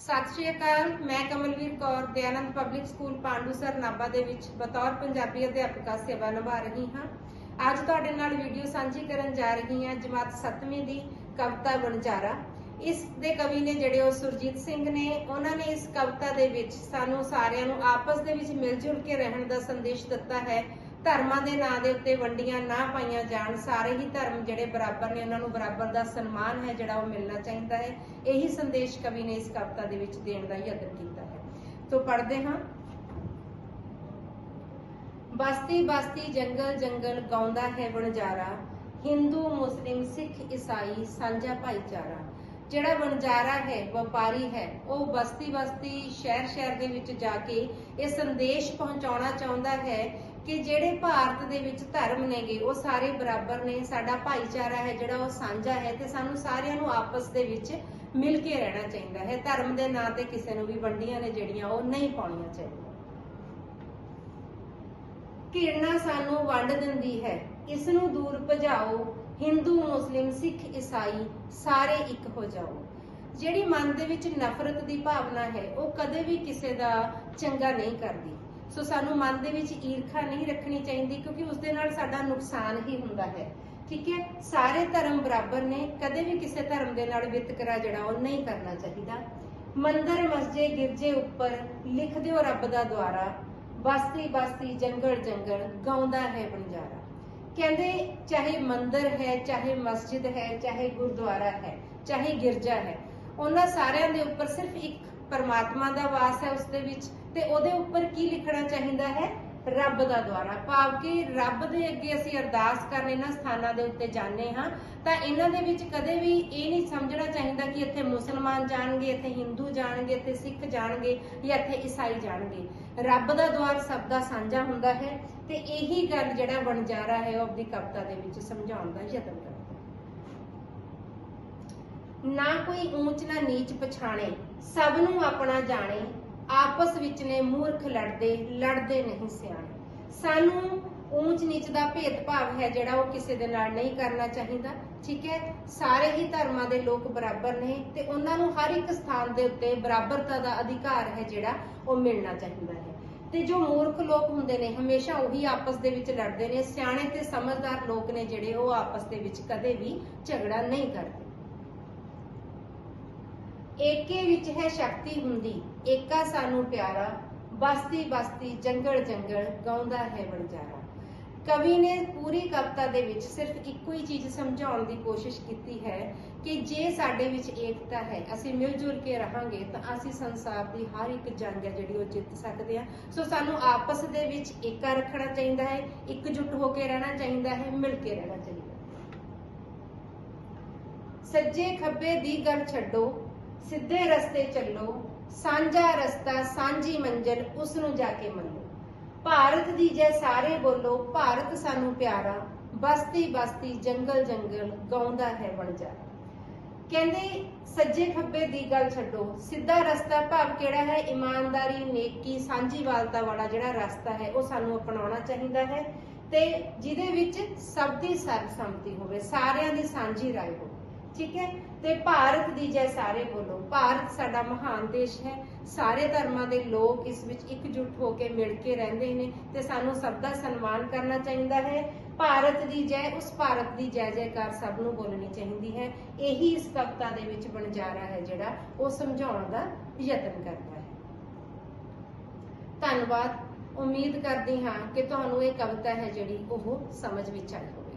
ਸਤਿ ਸ਼੍ਰੀ ਅਕਾਲ, ਮੈਂ ਕਮਲਵੀਰ ਕੌਰ, ਦਿਆਨੰਦ ਪਬਲਿਕ ਸਕੂਲ ਪਾਂਡੂਸਰ ਨਾਭਾ ਦੇ ਵਿੱਚ ਬਤੌਰ ਪੰਜਾਬੀ ਅਧਿਆਪਕਾ ਸੇਵਾ ਨਿਭਾ ਰਹੀ ਹਾਂ। ਅੱਜ ਤੁਹਾਡੇ ਨਾਲ ਵੀਡੀਓ ਸਾਂਝੀ ਕਰਨ ਜਾ ਰਹੀ ਹਾਂ, ਜਮਾਤ 7ਵੀਂ ਦੀ ਕਵਿਤਾ ਵਣਜਾਰਾ। ਇਸ ਦੇ ਕਵੀ ਨੇ ਜਿਹੜੇ ਉਹ ਸੁਰਜੀਤ ਸਿੰਘ ਨੇ, ਉਹਨਾਂ ਨੇ ਇਸ ਕਵਿਤਾ ਦੇ ਵਿੱਚ ਸਾਨੂੰ ਸਾਰਿਆਂ ਨੂੰ ਆਪਸ ਦੇ ਵਿੱਚ ਮਿਲ ਜੁਲ ਕੇ ਰਹਿਣ ਦਾ ਸੰਦੇਸ਼ ਦਿੱਤਾ ਹੈ। ਧਰਮਾਂ ਦੇ ਨਾਂ ਦੇ ਉੱਤੇ ਵੰਡੀਆਂ ਨਾ ਪਾਈਆਂ ਜਾਣ, ਸਾਰੇ ਹੀ ਧਰਮ ਜਿਹੜੇ ਬਰਾਬਰ ਨੇ, ਉਹਨਾਂ ਨੂੰ ਬਰਾਬਰ ਦਾ ਸਨਮਾਨ ਹੈ, ਜਿਹੜਾ ਉਹ ਮਿਲਣਾ ਚਾਹੀਦਾ ਹੈ। ਇਹੀ ਸੰਦੇਸ਼ ਕਵੀ ਨੇ ਇਸ ਕਵਿਤਾ ਦੇ ਵਿੱਚ ਦੇਣ ਦਾ ਯਤਨ ਕੀਤਾ ਹੈ। ਤੋਂ ਪੜ੍ਹਦੇ ਹਾਂ। ਬਸਤੀ ਬਸਤੀ ਜੰਗਲ ਜੰਗਲ ਗਾਉਂਦਾ ਹੈ ਵਣਜਾਰਾ, ਹਿੰਦੂ ਮੁਸਲਿਮ ਸਿੱਖ ਈਸਾਈ, ਸਾਂਝਾ ਭਾਈਚਾਰਾ। ਜਿਹੜਾ ਵਣਜਾਰਾ ਹੈ, ਵਪਾਰੀ ਹੈ, ਉਹ ਬਸਤੀ ਬਸਤੀ ਸ਼ਹਿਰ ਸ਼ਹਿਰ ਦੇ ਵਿੱਚ ਜਾ ਕੇ ਇਹ ਸੰਦੇਸ਼ ਪਹੁੰਚਾਉਣਾ ਚਾਹੁੰਦਾ ਹੈ ਕਿ ਜਿਹੜੇ ਭਾਰਤ ਦੇ ਵਿੱਚ ਧਰਮ ਨੇਗੇ, ਉਹ ਸਾਰੇ ਬਰਾਬਰ ਨੇ, ਸਾਡਾ ਭਾਈਚਾਰਾ ਹੈ ਜਿਹੜਾ ਉਹ ਸਾਂਝਾ ਹੈ ਤੇ ਸਾਨੂੰ ਸਾਰਿਆਂ ਨੂੰ ਆਪਸ ਦੇ ਵਿੱਚ ਮਿਲ ਕੇ ਰਹਿਣਾ ਚਾਹੀਦਾ ਹੈ। ਧਰਮ ਦੇ ਨਾਂ ਤੇ ਕਿਸੇ ਨੂੰ ਵੀ ਵੰਡੀਆਂ ਨੇ ਜਿਹੜੀਆਂ, ਉਹ ਨਹੀਂ ਪਾਉਣੀਆਂ ਚਾਹੀਦੀਆਂ। ਘਿਰਣਾ ਸਾਨੂੰ ਵੰਡ ਦਿੰਦੀ ਹੈ। ਇਸ ਨੂੰ ਦੂਰ ਭਜਾਓ ਹਿੰਦੂ, ਮੁਸਲਿਮ, ਸਿੱਖ, ਈਸਾਈ, ਸਾਰੇ ਇੱਕ ਹੋ ਜਾਓ। ਜਿਹੜੀ ਮਨ ਦੇ ਵਿੱਚ ਨਫ਼ਰਤ ਦੀ ਭਾਵਨਾ ਹੈ, ਉਹ ਕਦੇ ਵੀ ਕਿਸੇ ਦਾ ਚੰਗਾ ਨਹੀਂ ਕਰਦੀ। ਸੋ ਸਾਨੂੰ ਮਨ ਦੇ ਵਿੱਚ ਈਰਖਾ ਨਹੀਂ ਰੱਖਣੀ ਚਾਹੀਦੀ, ਕਿਉਂਕਿ ਉਸ ਦੇ ਨਾਲ ਸਾਡਾ ਨੁਕਸਾਨ ਹੀ ਹੁੰਦਾ ਹੈ। ਠੀਕ ਹੈ? ਸਾਰੇ ਧਰਮ ਬਰਾਬਰ ਨੇ, ਕਦੇ ਵੀ ਕਿਸੇ ਧਰਮ ਦੇ ਨਾਲ ਵਿਤਕਰਾ ਜਿਹੜਾ ਉਹ ਨਹੀਂ ਕਰਨਾ ਚਾਹੀਦਾ। ਮੰਦਰ, ਮਸਜਿਦ, ਗਿਰਜੇ ਉੱਪਰ ਲਿਖ ਦਿਓ ਰੱਬ ਦਾ ਦੁਆਰਾ ਬਸਤੀ ਬਸਤੀ ਜੰਗਲ ਜੰਗਲ ਗਾਉਂਦਾ ਹੈ ਬੰਜਾਰਾ। ਕਹਿੰਦੇ ਚਾਹੇ ਮੰਦਿਰ ਹੈ, ਚਾਹੇ ਮਸਜਿਦ ਹੈ, ਚਾਹੇ ਗੁਰਦੁਆਰਾ ਹੈ, ਚਾਹੇ ਗਿਰਜਾ ਹੈ, ਉਹਨਾਂ ਸਾਰਿਆਂ ਦੇ ਉੱਪਰ ਸਿਰਫ ਇੱਕ ਪਰਮਾਤਮਾ ਦਾ ਵਾਸ ਹੈ ਉਸ ਦੇ ਵਿੱਚ ਤੇ ਉਹਦੇ ਉੱਪਰ ਕੀ ਲਿਖਣਾ ਚਾਹੀਦਾ ਹੈ? ਰੱਬ ਦਾ ਦੁਆਰਾ। ਭਾਵ ਕਿ ਰੱਬ ਦੇ ਅੱਗੇ ਅਸੀਂ ਅਰਦਾਸ ਕਰਨ ਇਹਨਾਂ ਸਥਾਨਾਂ ਦੇ ਉੱਤੇ ਜਾਂਦੇ ਹਾਂ, ਤਾਂ ਇਹਨਾਂ ਦੇ ਵਿੱਚ ਕਦੇ ਵੀ ਇਹ ਨਹੀਂ ਸਮਝਣਾ ਚਾਹੀਦਾ ਕਿ ਇੱਥੇ ਮੁਸਲਮਾਨ ਜਾਣਗੇ, ਇੱਥੇ ਹਿੰਦੂ ਜਾਣਗੇ, ਇੱਥੇ ਸਿੱਖ ਜਾਣਗੇ ਜਾਂ ਇੱਥੇ ਈਸਾਈ ਜਾਣਗੇ। ਰੱਬ ਦਾ ਦੁਆਰ ਸਭ ਦਾ ਸਾਂਝਾ ਹੁੰਦਾ ਹੈ ਤੇ ਇਹੀ ਗੱਲ ਜਿਹੜਾ ਵਣਜਾਰਾ ਹੈ ਉਹ ਆਪਣੀ ਕਵਿਤਾ ਦੇ ਵਿੱਚ ਸਮਝਾਉਣ ਦਾ ਯਤਨ ਕਰਦਾ ਨਾ ਕੋਈ ਊਂਚ ਨਾ ਨੀਚ ਪਛਾਣੇ, ਸਭ ਨੂੰ ਆਪਣਾ ਜਾਣੇ ਆਪਸ ਵਿੱਚ ਨੇ ਮੂਰਖ ਲੜਦੇ ਲੜਦੇ ਨਹੀਂ ਸਿਆਣੇ। ਸਾਨੂੰ ਊਂਚ ਨੀਚ ਦਾ ਭੇਦਭਾਵ ਹੈ ਜਿਹੜਾ ਉਹ ਕਿਸੇ ਦੇ ਨਾਲ ਨਹੀਂ ਕਰਨਾ ਚਾਹੀਦਾ, ਠੀਕ ਹੈ? ਸਾਰੇ ਹੀ ਧਰਮਾਂ ਦੇ ਲੋਕ ਬਰਾਬਰ ਨੇ ਤੇ ਉਹਨਾਂ ਨੂੰ ਹਰ ਇੱਕ ਸਥਾਨ ਦੇ ਉੱਤੇ ਬਰਾਬਰਤਾ ਦਾ ਅਧਿਕਾਰ ਹੈ ਜਿਹੜਾ ਉਹ ਮਿਲਣਾ ਚਾਹੀਦਾ ਹੈ। ਤੇ ਜੋ ਮੂਰਖ ਲੋਕ ਹੁੰਦੇ ਨੇ, ਹਮੇਸ਼ਾ ਉਹੀ ਆਪਸ ਦੇ ਵਿੱਚ ਲੜਦੇ ਨੇ। ਸਿਆਣੇ ਤੇ ਸਮਝਦਾਰ ਲੋਕ ਨੇ ਜਿਹੜੇ ਉਹ ਆਪਸ ਦੇ ਵਿੱਚ ਕਦੇ ਵੀ ਝਗੜਾ ਨਹੀਂ ਕਰਦੇ। ਏਕੇ ਵਿੱਚ ਹੈ ਸ਼ਕਤੀ ਹੁੰਦੀ, ਏਕਾ ਸਾਨੂੰ ਪਿਆਰਾ, ਬਸਤੀ ਬਸਤੀ, ਜੰਗਲ ਜੰਗਲ, ਗਾਉਂਦਾ ਹੈ ਵਣਜਾਰਾ। ਕਵੀ ਨੇ ਪੂਰੀ ਕਵਿਤਾ ਦੇ ਵਿੱਚ ਸਿਰਫ ਇੱਕੋ ਹੀ ਚੀਜ਼ ਸਮਝਾਉਣ ਦੀ ਕੋਸ਼ਿਸ਼ ਕੀਤੀ ਹੈ ਕਿ ਜੇ ਸਾਡੇ ਵਿੱਚ ਏਕਤਾ ਹੈ, ਅਸੀਂ ਮਿਲ ਜੁਲ ਕੇ ਰਹਾਂਗੇ, ਤਾਂ ਅਸੀਂ ਸੰਸਾਰ ਦੀ ਹਰ ਇੱਕ ਜੰਗ ਹੈ ਜਿਹੜੀ ਉਹ ਜਿੱਤ ਸਕਦੇ ਹਾਂ। ਸੋ ਸਾਨੂੰ ਆਪਸ ਦੇ ਵਿੱਚ ਏਕਾ ਰੱਖਣਾ ਚਾਹੀਦਾ ਹੈ, ਇਕਜੁੱਟ ਹੋ ਕੇ ਰਹਿਣਾ ਚਾਹੀਦਾ ਹੈ, ਮਿਲ ਕੇ ਰਹਿਣਾ ਚਾਹੀਦਾ ਹੈ। ਸੱਜੇ ਖੱਬੇ ਦੀ ਗੱਲ ਛੱਡੋ ਸਿੱਧੇ ਰਸਤੇ ਚੱਲੋ, ਸਾਂਝਾ ਰਸਤਾ, ਸਾਂਝੀ ਮੰਜ਼ਲ, ਉਸ ਨੂੰ ਜਾ ਕੇ ਮੰਨੋ। ਭਾਰਤ ਦੀ ਜੈ ਸਾਰੇ ਬੋਲੋ, ਭਾਰਤ ਸਾਨੂੰ ਪਿਆਰਾ, ਬਸਤੀ ਬਸਤੀ, ਜੰਗਲ ਜੰਗਲ, ਗਾਉਂਦਾ ਹੈ ਵਣਜਾਰਾ ਕਹਿੰਦੇ, ਸੱਜੇ ਖੱਬੇ ਦੀ ਗੱਲ ਛੱਡੋ, ਸਿੱਧਾ ਰਸਤਾ ਭਾਵ ਕਿਹੜਾ ਹੈ? ਇਮਾਨਦਾਰੀ, ਨੇਕੀ ਸਾਂਝੀਵਾਲਤਾ ਵਾਲਾ ਜਿਹੜਾ ਰਸਤਾ ਹੈ, ਉਹ ਸਾਨੂੰ ਅਪਣਾਉਣਾ ਚਾਹੀਦਾ ਹੈ ਤੇ ਜਿਹਦੇ ਵਿੱਚ ਸਭ ਦੀ ਸਰਬਸੰਮਤੀ ਹੋਵੇ, ਸਾਰਿਆਂ ਦੀ ਸਾਂਝੀ ਰਾਏ ਹੋਵੇ। ਠੀਕ ਹੈ? ਤੇ ਭਾਰਤ ਦੀ ਜੈ ਸਾਰੇ ਬੋਲੋ। ਭਾਰਤ ਸਾਡਾ ਮਹਾਨ ਦੇਸ਼ ਹੈ। ਸਾਰੇ ਧਰਮਾਂ ਦੇ ਲੋਕ ਇਸ ਵਿੱਚ ਇਕਜੁੱਟ ਹੋ ਕੇ ਮਿਲ ਕੇ ਰਹਿੰਦੇ ਨੇ ਤੇ ਸਾਨੂੰ ਸਭ ਦਾ ਸਨਮਾਨ ਕਰਨਾ ਚਾਹੀਦਾ ਹੈ। ਭਾਰਤ ਦੀ ਜੈ ਉਸ ਭਾਰਤ ਦੀ ਜੈ ਜੈਕਾਰ ਸਭ ਨੂੰ ਬੋਲਣੀ ਚਾਹੀਦੀ ਹੈ। ਇਹੀ ਇਸ ਕਵਿਤਾ ਦੇ ਵਿੱਚ ਬਣਜਾਰਾ ਹੈ ਜਿਹੜਾ ਉਹ ਸਮਝਾਉਣ ਦਾ ਯਤਨ ਕਰਦਾ ਹੈ। ਧੰਨਵਾਦ। ਉਮੀਦ ਕਰਦੀ ਹਾਂ ਕਿ ਤੁਹਾਨੂੰ ਇਹ ਕਵਿਤਾ ਹੈ ਜਿਹੜੀ ਉਹ ਸਮਝ ਵਿੱਚ ਆਈ ਹੋਵੇ।